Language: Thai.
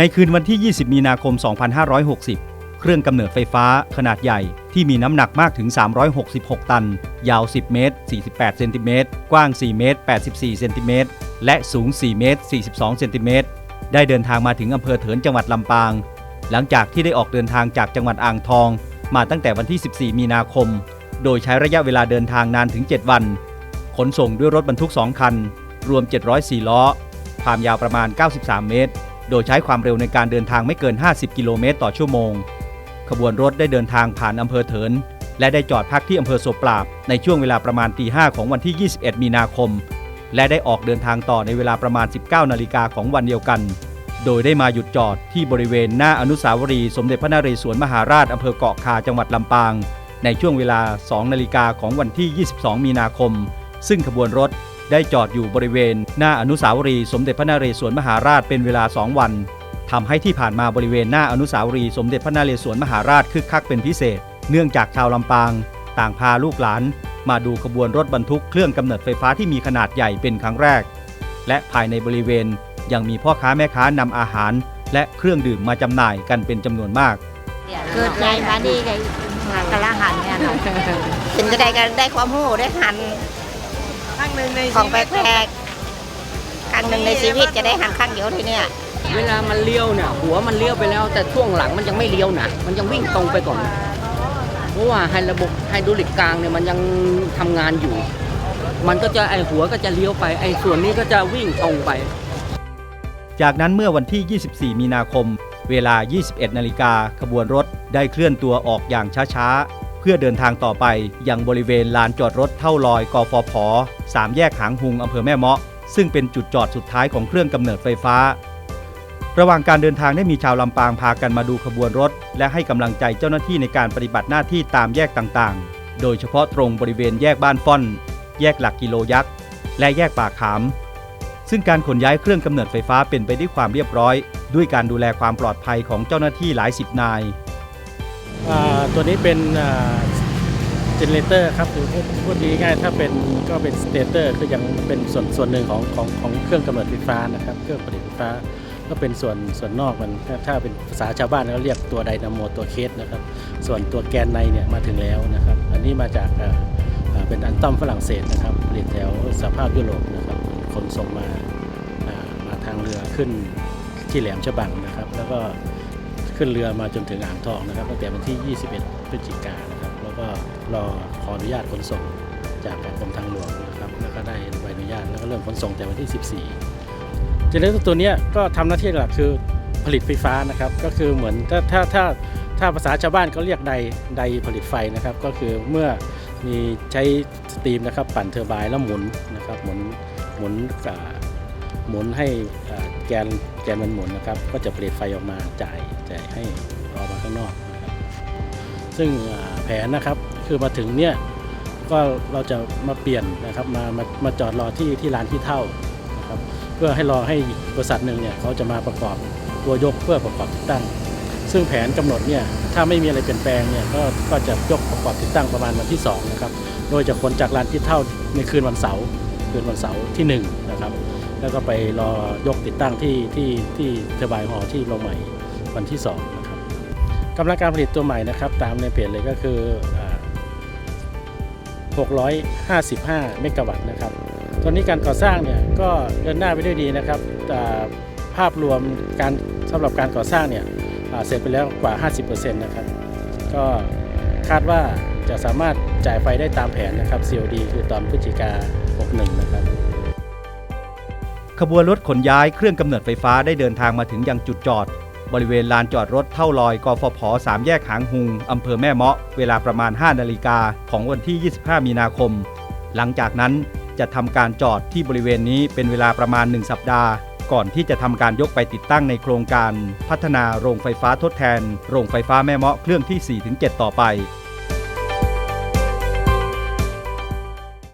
ในคืนวันที่ 20 มีนาคม 2560 เครื่องกำเนิดไฟฟ้าขนาดใหญ่ที่มีน้ำหนักมากถึง 366 ตัน ยาว 10 เมตร 48 เซนติเมตร กว้าง 4 เมตร 84 เซนติเมตร และสูง 4 เมตร 42 เซนติเมตร ได้เดินทางมาถึงอำเภอเถินจังหวัดลำปาง หลังจากที่ได้ออกเดินทางจากจังหวัดอ่างทอง มาตั้งแต่วันที่ 14 มีนาคม โดยใช้ระยะเวลาเดินทางนานถึง 7 วัน ขนส่งด้วยรถบรรทุก 2 คัน รวม 704 ล้อ ความยาวประมาณ 93 เมตร โดยใช้ความเร็วในการเดินทางไม่เกิน 50 กิโลเมตรต่อชั่วโมง ขบวนรถได้เดินทางผ่านอำเภอเถิน และได้จอดพักที่อำเภอโสปราบ ในช่วงเวลาประมาณตี5ของวันที่ 21 มีนาคม และได้ออกเดินทางต่อในเวลาประมาณ 19 นาฬิกาของวันเดียวกัน โดยได้มาหยุดจอดที่บริเวณหน้าอนุสาวรีย์สมเด็จพระนเรศวรมหาราชอำเภอเกาะคาจังหวัดลำปาง ในช่วงเวลา 2 นาฬิกาของวันที่ 22 มีนาคม ซึ่งขบวนรถ ได้จอดอยู่บริเวณ หน้าอนุสาวรีย์สมเด็จพระนเรศวรมหาราชเป็นเวลา 2 วันทำให้ที่ผ่านมาบริเวณหน้าอนุสาวรีย์สมเด็จพระนเรศวรมหาราชคึกคักเป็นพิเศษ เนื่องจากชาวลำปาง ต่างพาลูกหลาน มาดูขบวนรถบรรทุกเครื่องกำเนิดไฟฟ้าที่มีขนาดใหญ่เป็นครั้งแรก และภายในบริเวณยังมีพ่อค้าแม่ค้านำอาหาร และเครื่องดื่มมาจำหน่ายกันเป็นจำนวนมาก เกิดใจมาดีไงมากระหันเนี่ยค่ะเป็นจะได้กันได้ความรู้ได้หัน ครั้งหนึ่งในของชีแปวิตลกๆครั้งหนึ่งในชีวิตจะได้หันครั้งเดียวทีเนี่ย เวลามันเลี้ยวเนี่ยหัวมันเลี้ยวไปแล้ว แต่ช่วงหลังมันยังไม่เลี้ยวนะมันยังวิ่งตรงไปก่อนเพราะว่าไฮระบบไฮดรอลิกกลางเนี่ยมันยังทำงานอยู่ มันก็จะไอหัวก็จะเลี้ยวไปไอส่วนนี้ก็จะวิ่งตรงไป จากนั้นเมื่อวันที่ 24 มีนาคม เวลา 21 นาฬิกาขบวนรถได้เคลื่อนตัวออกอย่างช้าๆ เพื่อเดินทางต่อไปยังบริเวณลานจอดรถเท่าลอยกฟผสามแยกหางหุงอำเภอแม่เมาะ ซึ่งเป็นจุดจอดสุดท้ายของเครื่องกำเนิดไฟฟ้า ระหว่างการเดินทางได้มีชาวลำปางพากันมาดูขบวนรถ และให้กำลังใจเจ้าหน้าที่ในการปฏิบัติหน้าที่ตามแยกต่างๆ โดยเฉพาะตรงบริเวณแยกบ้านฟ่อน แยกหลักกิโลยักษ์ และแยกป่าขาม ซึ่งการขนย้ายเครื่องกำเนิดไฟฟ้าเป็นไปด้วยความเรียบร้อย ด้วยการดูแลความปลอดภัยของเจ้าหน้าที่หลายสิบนาย ตัวนี้เป็นเจเนเรเตอร์ครับคือพูดง่ายๆถ้าเป็นก็เป็นสเตเตอร์คือยังเป็นส่วนส่วนหนึ่งของของของเครื่องกำเนิดไฟฟ้านะครับ เครื่องผลิตไฟฟ้าก็เป็นส่วนส่วนนอกมันถ้าเป็นภาษาชาวบ้านเขาเรียกตัวไดนาโมตัวเคสนะครับ ส่วนตัวแกนในเนี่ยมาถึงแล้วนะครับ อันนี้มาจากเป็นอันต้อมฝรั่งเศสนะครับผลิตแถวสภาพยุโรปนะครับขนส่งมาอ่ามาทางเรือขึ้นที่แหลมฉบังนะครับ แล้วก็ ขึ้นเรือมาจนถึงอ่างทองนะครับตั้งแต่วันที่ 21 พฤศจิกายนนะครับแล้วก็รอขออนุญาตขนส่งจากกรมทางหลวงนะครับแล้วก็ได้ใบอนุญาตแล้วก็เริ่มขนส่งแต่วันที่ 14เจเนเรเตอร์ตัวนี้ก็ทำหน้าที่หลักคือผลิตไฟฟ้านะครับ ก็คือเหมือนถ้าถ้าถ้าถ้าภาษาชาวบ้านเขาเรียกไดไดผลิตไฟนะครับ ก็คือเมื่อมีใช้สตรีมนะครับปั่นเทอร์ไบน์แล้วหมุนนะครับหมุนหมุนอ่า หมุนให้แกนแกนมันหมุนนะครับ ก็จะผลิตไฟออกมาจ่ายจ่ายให้ออกมาข้างนอกนะครับซึ่งแผนนะครับคือมาถึงเนี่ยก็เราจะมาเปลี่ยนนะครับมามามาจอดรอที่ที่ร้านที่เท่านะครับเพื่อให้รอให้บริษัทหนึ่งเนี่ยเขาจะมาประกอบตัวยกเพื่อประกอบติดตั้ง ซึ่งแผนกำหนดเนี่ยถ้าไม่มีอะไรเปลี่ยนแปลงเนี่ยก็ก็จะยกประกอบติดตั้งประมาณวันที่สองนะครับโดยจะขนจากร้านที่เท่าในคืนวันเสาร์คืนวันเสาร์ที่หนึ่งนะครับ แล้วก็ไปรอยกติดตั้งที่ที่ที่เทบน์หอที่โรงใหม่วันที่2นะครับกำลังการผลิตตัวใหม่นะครับ ตามในเพจเลยก็คือ 655 เมกะวัตต์นะครับ ตอนนี้การก่อสร้างเนี่ยก็เดินหน้าไปด้วยดีนะครับแต่ภาพรวมการสำหรับการก่อสร้างเนี่ยเสร็จไปแล้วกว่า 50%นะครับ ก็คาดว่าจะสามารถจ่ายไฟได้ตามแผนนะครับ COD คือตอนพฤศจิกา61 นะครับ ขบวนรถขนย้ายเครื่องกำเนิดไฟฟ้าได้เดินทางมาถึงยังจุดจอด บริเวณลานจอดรถเท่าลอยกฟผสามแยกหางหุงอำเภอแม่เมาะ เวลาประมาณ 5 นาฬิกาของวันที่ 25 มีนาคม หลังจากนั้นจะทำการจอดที่บริเวณนี้เป็นเวลาประมาณ 1 สัปดาห์ ก่อนที่จะทำการยกไปติดตั้งในโครงการ พัฒนาโรงไฟฟ้าทดแทน โรงไฟฟ้าแม่เมาะเครื่องที่ 4-7 ต่อไป